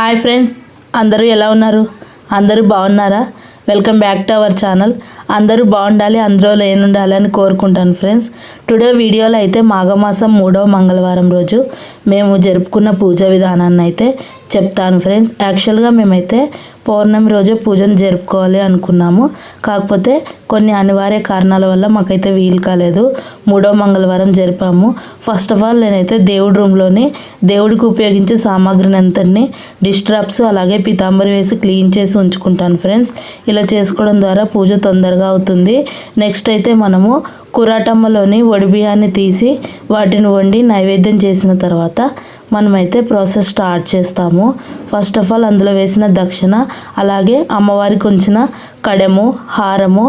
Hi friends అందరూ ఎలా ఉన్నారు? అందరూ బాగున్నారా? Welcome back to our channel. అందరూ బాగుండాలి అందరూ లేనుండాలి అని కోరుకుంటాను ఫ్రెండ్స్. టుడే వీడియోలో అయితే మాఘమాసం మూడవ మంగళవారం రోజు మేము జరుపుకున్న పూజ విధానాన్ని అయితే చెప్తాను ఫ్రెండ్స్. యాక్చువల్గా మేమైతే పౌర్ణమి రోజే పూజను జరుపుకోవాలి అనుకున్నాము. కాకపోతే కొన్ని అనివార్య కారణాల వల్ల మాకైతే వీలు కాలేదు. మూడో మంగళవారం జరిపాము. ఫస్ట్ ఆఫ్ ఆల్ నేనైతే దేవుడి రూమ్లోని దేవుడికి ఉపయోగించే సామాగ్రిని అంతటిని డిస్ట్రాప్స్ అలాగే పితాంబరి వేసి క్లీన్ చేసి ఉంచుకుంటాను ఫ్రెండ్స్. ఇలా చేసుకోవడం ద్వారా పూజ తొందరగా అవుతుంది. నెక్స్ట్ అయితే మనము కురాటమ్మలోని వడిబియ్యాన్ని తీసి వాటిని వండి నైవేద్యం చేసిన తర్వాత మనమైతే ప్రాసెస్ స్టార్ట్ చేస్తాము. ఫస్ట్ ఆఫ్ ఆల్ అందులో వేసిన దక్షిణ అలాగే అమ్మవారికి ఉంచిన కడెము హారము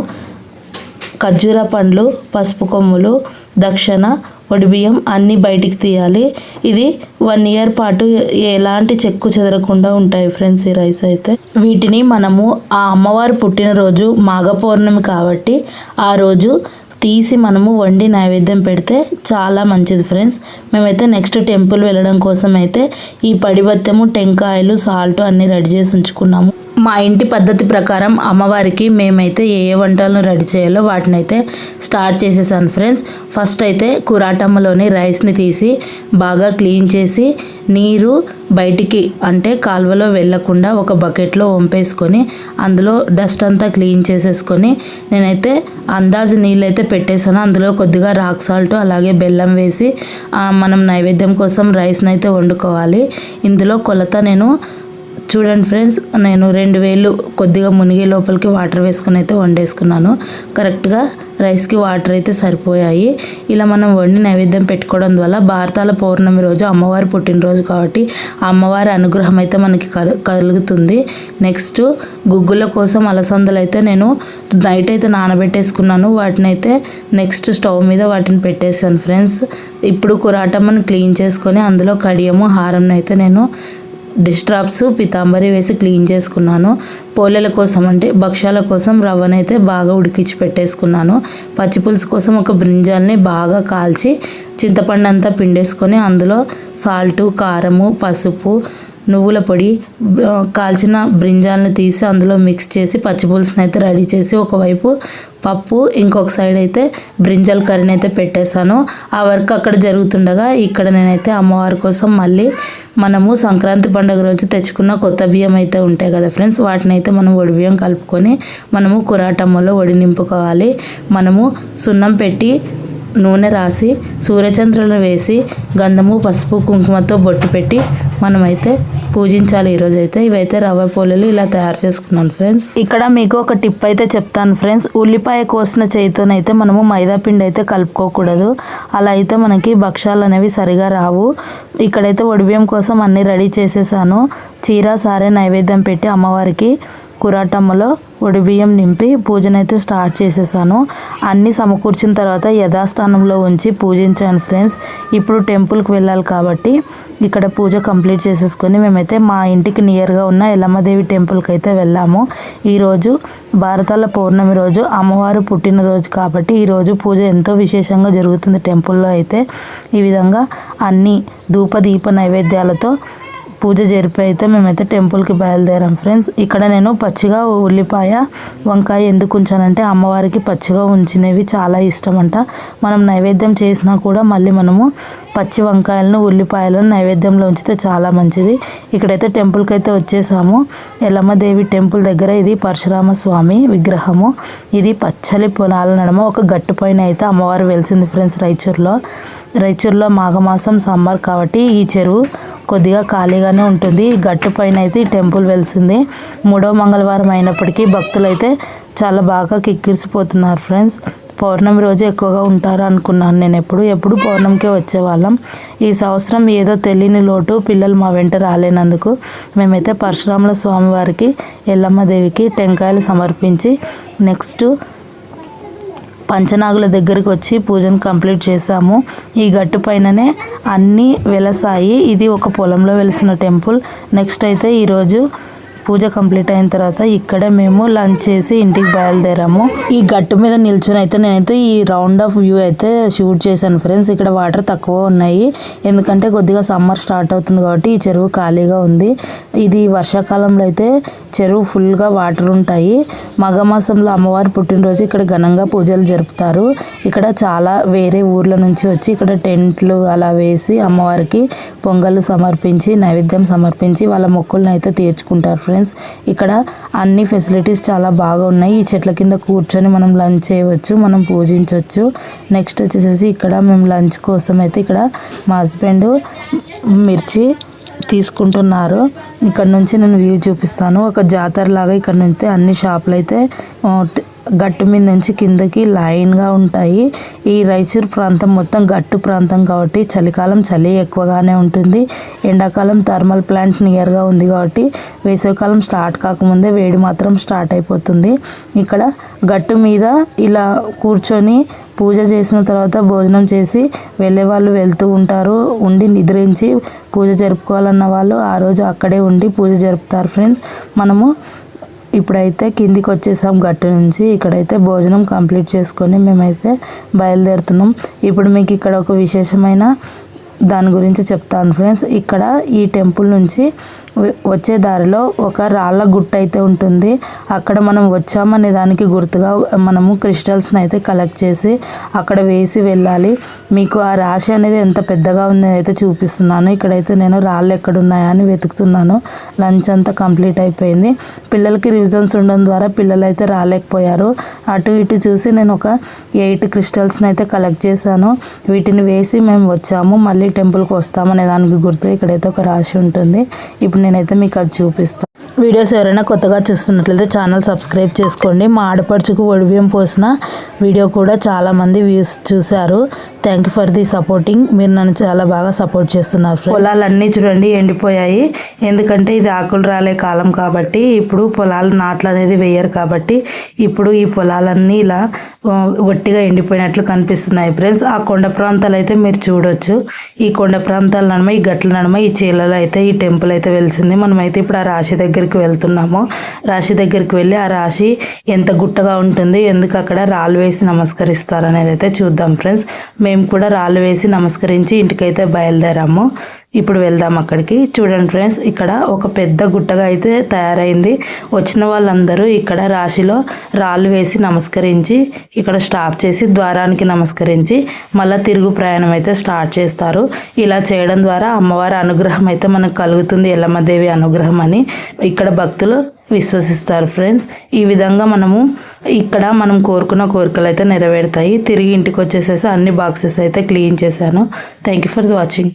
ఖర్జూర పండ్లు పసుపు కొమ్ములు దక్షిణ బియ్యం అన్నీ బయటికి తీయాలి. ఇది వన్ ఇయర్ పాటు ఎలాంటి చెక్కు చెదరకుండా ఉంటాయి ఫ్రెండ్స్ ఈ రైస్ అయితే. వీటిని మనము ఆ అమ్మవారు పుట్టినరోజు మాఘ పౌర్ణమి కాబట్టి ఆ రోజు తీసి మనము వండి నైవేద్యం పెడితే చాలా మంచిది ఫ్రెండ్స్. మేమైతే నెక్స్ట్ టెంపుల్ వెళ్ళడం కోసం అయితే ఈ పడిబత్తెము టెంకాయలు సాల్ట్ అన్నీ రెడీ చేసి ఉంచుకున్నాము. మా ఇంటి పద్ధతి ప్రకారం అమ్మవారికి మేమైతే ఏ ఏ వంటలను రెడీ చేయాలో వాటిని అయితే స్టార్ట్ చేసేసాను ఫ్రెండ్స్. ఫస్ట్ అయితే కురాటమ్మలోని రైస్ని తీసి బాగా క్లీన్ చేసి నీరు బయటికి అంటే కాలువలో వెళ్ళకుండా ఒక బకెట్లో వంపేసుకొని అందులో డస్ట్ అంతా క్లీన్ చేసేసుకొని నేనైతే అందాజు నీళ్ళు అయితే పెట్టేసాను అందులో కొద్దిగా రాక్ సాల్ట్ అలాగే బెల్లం వేసి మనం నైవేద్యం కోసం రైస్ని అయితే వండుకోవాలి. ఇందులో కొలత నేను చూడండి ఫ్రెండ్స్ నేను రెండు వేలు కొద్దిగా మునిగే లోపలికి వాటర్ వేసుకుని అయితే వండేసుకున్నాను. కరెక్ట్గా రైస్కి వాటర్ అయితే సరిపోయాయి. ఇలా మనం వండి నైవేద్యం పెట్టుకోవడం వల్ల భారతాల పౌర్ణమి రోజు అమ్మవారి పుట్టినరోజు కాబట్టి అమ్మవారి అనుగ్రహం అయితే మనకి కలు- కలుగుతుంది. నెక్స్ట్ గుగ్గుల కోసం అలసందలు అయితే నేను నైట్ అయితే నానబెట్టేసుకున్నాను. వాటిని అయితే నెక్స్ట్ స్టవ్ మీద వాటిని పెట్టేశాను ఫ్రెండ్స్. ఇప్పుడు కురాటమ్మను క్లీన్ చేసుకొని అందులో కడియము హారంను అయితే నేను డిస్ట్రాప్స్ పితాంబరి వేసి క్లీన్ చేసుకున్నాను. పోలేల కోసం అంటే భక్ష్యాల కోసం రవ్వనైతే బాగా ఉడికించి పెట్టేసుకున్నాను. పచ్చిపులుసు కోసం ఒక బ్రింజాల్ని బాగా కాల్చి చింతపండు అంతా పిండేసుకొని అందులో సాల్టు కారము పసుపు నువ్వుల పొడి కాల్చిన బ్రింజాల్ని తీసి అందులో మిక్స్ చేసి పచ్చిపులుసుని అయితే రెడీ చేసి ఒకవైపు పప్పు ఇంకొక సైడ్ అయితే బ్రింజల్ కర్రీని అయితే పెట్టేశాను. ఆ వర్క్ అక్కడ జరుగుతుండగా ఇక్కడ నేనైతే అమ్మవారి కోసం మళ్ళీ మనము సంక్రాంతి పండుగ రోజు తెచ్చుకున్న కొత్త బియ్యం అయితే ఉంటాయి కదా ఫ్రెండ్స్ వాటిని అయితే మనం వడి బియ్యం కలుపుకొని మనము కురాటమ్మలో వడి నింపుకోవాలి. మనము సున్నం పెట్టి నూనె రాసి సూర్యచంద్రులను వేసి గంధము పసుపు కుంకుమతో బొట్టు పెట్టి మనమైతే పూజించాలి. ఈరోజు అయితే ఇవైతే రవ్వ పోలేలు ఇలా తయారు చేసుకున్నాను ఫ్రెండ్స్. ఇక్కడ మీకు ఒక టిప్ అయితే చెప్తాను ఫ్రెండ్స్. ఉల్లిపాయ కోసిన చేతితోనైతే మనము మైదా పిండి అయితే కలుపుకోకూడదు. అలా అయితే మనకి భక్ష్యాలు అనేవి సరిగా రావు. ఇక్కడైతే ఒడిబియ్యం కోసం అన్నీ రెడీ చేసేసాను. చీర సారే నైవేద్యం పెట్టి అమ్మవారికి కురాటమ్మలో బియ్యం నింపి పూజనైతే స్టార్ట్ చేసేసాను. అన్నీ సమకూర్చిన తర్వాత యథాస్థానంలో ఉంచి పూజించాను ఫ్రెండ్స్. ఇప్పుడు టెంపుల్కి వెళ్ళాలి కాబట్టి ఇక్కడ పూజ కంప్లీట్ చేసేసుకొని మేమైతే మా ఇంటికి నియర్గా ఉన్న ఎల్లమ్మదేవి టెంపుల్కి అయితే వెళ్ళాము ఈరోజు భారతాల పౌర్ణమి రోజు అమ్మవారు పుట్టినరోజు కాబట్టి ఈరోజు పూజ ఎంతో విశేషంగా జరుగుతుంది టెంపుల్లో అయితే. ఈ విధంగా అన్ని ధూప దీప నైవేద్యాలతో పూజ జరిపి అయితే మేమైతే టెంపుల్కి బయలుదేరాం ఫ్రెండ్స్. ఇక్కడ నేను పచ్చిగా ఉల్లిపాయ వంకాయ ఎందుకు ఉంచానంటే అమ్మవారికి పచ్చిగా ఉంచినవి చాలా ఇష్టం అంట మనం నైవేద్యం చేసినా కూడా మళ్ళీ మనము పచ్చి వంకాయలను ఉల్లిపాయలను నైవేద్యంలో ఉంచితే చాలా మంచిది. ఇక్కడైతే టెంపుల్కి అయితే వచ్చేసాము. ఎల్లమ్మదేవి టెంపుల్ దగ్గర ఇది పరశురామ స్వామి విగ్రహము. ఇది పచ్చలి పొలాల నడమ ఒక గట్టు పైన అయితే అమ్మవారు వెలిసింది ఫ్రెండ్స్ రైచూర్లో. రైచూర్లో మాఘమాసం సమ్మర్ కాబట్టి ఈ చెరువు కొద్దిగా ఖాళీగానే ఉంటుంది. గట్టు పైన అయితే ఈ టెంపుల్ వెలిసింది. మూడో మంగళవారం అయినప్పటికీ భక్తులు అయితే చాలా బాగా కిక్కిరిసిపోతున్నారు ఫ్రెండ్స్. పౌర్ణమి రోజు ఎక్కువగా ఉంటారు అనుకున్నాను నేను ఎప్పుడు. ఎప్పుడు పౌర్ణమికే వచ్చేవాళ్ళం. ఈ సంవత్సరం ఏదో తెలియని లోటు పిల్లలు మా వెంట రాలేనందుకు మేమైతే పరశురాముల స్వామి వారికి ఎల్లమ్మదేవికి టెంకాయలు సమర్పించి నెక్స్ట్ పంచనాగుల దగ్గరికి వచ్చి పూజను కంప్లీట్ చేశాము. ఈ గట్టు పైననే అన్నీ వెలసాయి. ఇది ఒక పొలంలో వెలిసిన టెంపుల్. నెక్స్ట్ అయితే ఈరోజు పూజ కంప్లీట్ అయిన తర్వాత ఇక్కడ మేము లంచ్ చేసి ఇంటికి బయలుదేరాము. ఈ గట్టు మీద నిల్చొని అయితే నేనైతే ఈ రౌండ్ ఆఫ్ వ్యూ అయితే షూట్ చేశాను ఫ్రెండ్స్. ఇక్కడ వాటర్ తక్కువ ఉన్నాయి. ఎందుకంటే కొద్దిగా సమ్మర్ స్టార్ట్ అవుతుంది కాబట్టి ఈ చెరువు ఖాళీగా ఉంది. ఇది వర్షాకాలంలో అయితే చెరువు ఫుల్గా వాటర్ ఉంటాయి. మగమాసంలో అమ్మవారి పుట్టినరోజు ఇక్కడ ఘనంగా పూజలు జరుపుతారు. ఇక్కడ చాలా వేరే ఊర్ల నుంచి వచ్చి ఇక్కడ టెంట్లు అలా వేసి అమ్మవారికి పొంగళ్ళు సమర్పించి నైవేద్యం సమర్పించి వాళ్ళ మొక్కులను అయితే తీర్చుకుంటారు ఫ్రెండ్స్ ఇక్కడ అన్ని ఫెసిలిటీస్ చాలా బాగా ఉన్నాయి. ఈ చెట్ల కింద కూర్చొని మనం లంచ్ చేయవచ్చు మనం పూజించవచ్చు. నెక్స్ట్ వచ్చేసేసి ఇక్కడ మేము లంచ్ కోసం అయితే ఇక్కడ మా హస్బెండ్ మిర్చి తీసుకుంటున్నారు. ఇక్కడ నుంచి నేను వ్యూ చూపిస్తాను. ఒక జాతర లాగా ఇక్కడ నుంచి అన్ని షాపులు అయితే గట్టు మీద నుంచి కిందకి లైన్గా ఉంటాయి. ఈ రైచూర్ ప్రాంతం మొత్తం గట్టు ప్రాంతం కాబట్టి చలికాలం చలి ఎక్కువగానే ఉంటుంది. ఎండాకాలం థర్మల్ ప్లాంట్ నియర్గా ఉంది కాబట్టి వేసవికాలం స్టార్ట్ కాకముందే వేడి మాత్రం స్టార్ట్ అయిపోతుంది. ఇక్కడ గట్టు మీద ఇలా కూర్చొని పూజ చేసిన తర్వాత భోజనం చేసి వెళ్ళే వాళ్ళు వెళ్తూ ఉంటారు. ఉండి నిద్రించి పూజ జరుపుకోవాలన్న వాళ్ళు ఆ రోజు అక్కడే ఉండి పూజ జరుపుతారు ఫ్రెండ్స్. మనము ఇప్పుడైతే కిందికి వచ్చేసాం గట్టు నుంచి. ఇక్కడైతే భోజనం కంప్లీట్ చేసుకొని మేమైతే బయలుదేరుతున్నాం. ఇప్పుడు మీకు ఇక్కడ ఒక విశేషమైన దాని గురించి చెప్తాను ఫ్రెండ్స్. ఇక్కడ ఈ టెంపుల్ నుంచి వచ్చే దారిలో ఒక రాళ్ళ గుట్ట అయితే ఉంటుంది. అక్కడ మనం వచ్చామనే దానికి గుర్తుగా మనము క్రిస్టల్స్ని అయితే కలెక్ట్ చేసి అక్కడ వేసి వెళ్ళాలి. మీకు ఆ రాశి అనేది ఎంత పెద్దగా ఉంది అయితే చూపిస్తున్నాను. ఇక్కడైతే నేను రాళ్ళు ఎక్కడున్నాయా అని వెతుకుతున్నాను. లంచ్ అంతా కంప్లీట్ అయిపోయింది. పిల్లలకి రివిజన్స్ ఉండడం ద్వారా పిల్లలు అయితే రాలేకపోయారు. అటు ఇటు చూసి నేను ఒక ఎయిట్ క్రిస్టల్స్ని అయితే కలెక్ట్ చేశాను. వీటిని వేసి మేము వచ్చాము. మళ్ళీ టెంపుల్కి వస్తామనే దానికి గుర్తు ఇక్కడైతే ఒక రాశి ఉంటుంది. ఇప్పుడు నేనైతే మీకు అది చూపిస్తాను వీడియోస్ ఎవరైనా కొత్తగా చూస్తున్నట్లయితే ఛానల్ సబ్స్క్రైబ్ చేసుకోండి. మా ఆడపడుచుకు ఒడిబియ్యం పోసిన వీడియో కూడా చాలామంది వ్యూస్ చూశారు. Thank you for the supporting మీరు నన్ను చాలా బాగా సపోర్ట్ చేస్తున్నారు పొలాలన్నీ చూడండి ఎండిపోయాయి. ఎందుకంటే ఇది ఆకులు రాలే కాలం కాబట్టి ఇప్పుడు పొలాలు నాట్లు అనేది వేయరు కాబట్టి ఇప్పుడు ఈ పొలాలన్నీ ఇలా ఒట్టిగా ఎండిపోయినట్లు కనిపిస్తున్నాయి ఫ్రెండ్స్ ఆ కొండ ప్రాంతాలు అయితే మీరు చూడొచ్చు. ఈ కొండ ప్రాంతాల నడమ ఈ గట్ల నడమ ఈ చీలలో అయితే ఈ టెంపుల్ అయితే వెలిసింది. మనమైతే ఇప్పుడు ఆ రాశి దగ్గరికి వెళ్తున్నాము. రాశి దగ్గరికి వెళ్ళి ఆ రాశి ఎంత గుట్టగా ఉంటుంది ఎందుకు అక్కడ రాళ్ళు వేసి నమస్కరిస్తారు అనేది అయితే చూద్దాం ఫ్రెండ్స్ మేము కూడా రాళ్ళు వేసి నమస్కరించి ఇంటికైతే బయలుదేరాము. ఇప్పుడు వెళ్దాం అక్కడికి. చూడండి ఫ్రెండ్స్ ఇక్కడ ఒక పెద్ద గుట్టగా అయితే తయారైంది. వచ్చిన వాళ్ళందరూ ఇక్కడ రాశిలో రాళ్ళు వేసి నమస్కరించి ఇక్కడ స్టాప్ చేసి ద్వారానికి నమస్కరించి మళ్ళీ తిరుగు ప్రయాణం అయితే స్టార్ట్ చేస్తారు. ఇలా చేయడం ద్వారా అమ్మవారి అనుగ్రహం అయితే మనకు కలుగుతుంది ఎల్లమ్మదేవి అనుగ్రహం అని ఇక్కడ భక్తులు విశ్వసిస్తారు ఫ్రెండ్స్. ఈ విధంగా మనము ఇక్కడ మనం కోరుకున్న కోరికలు అయితే నెరవేరుతాయి. తిరిగి ఇంటికి వచ్చేసేసి అన్ని బాక్సెస్ అయితే క్లీన్ చేశాను. Thank you for watching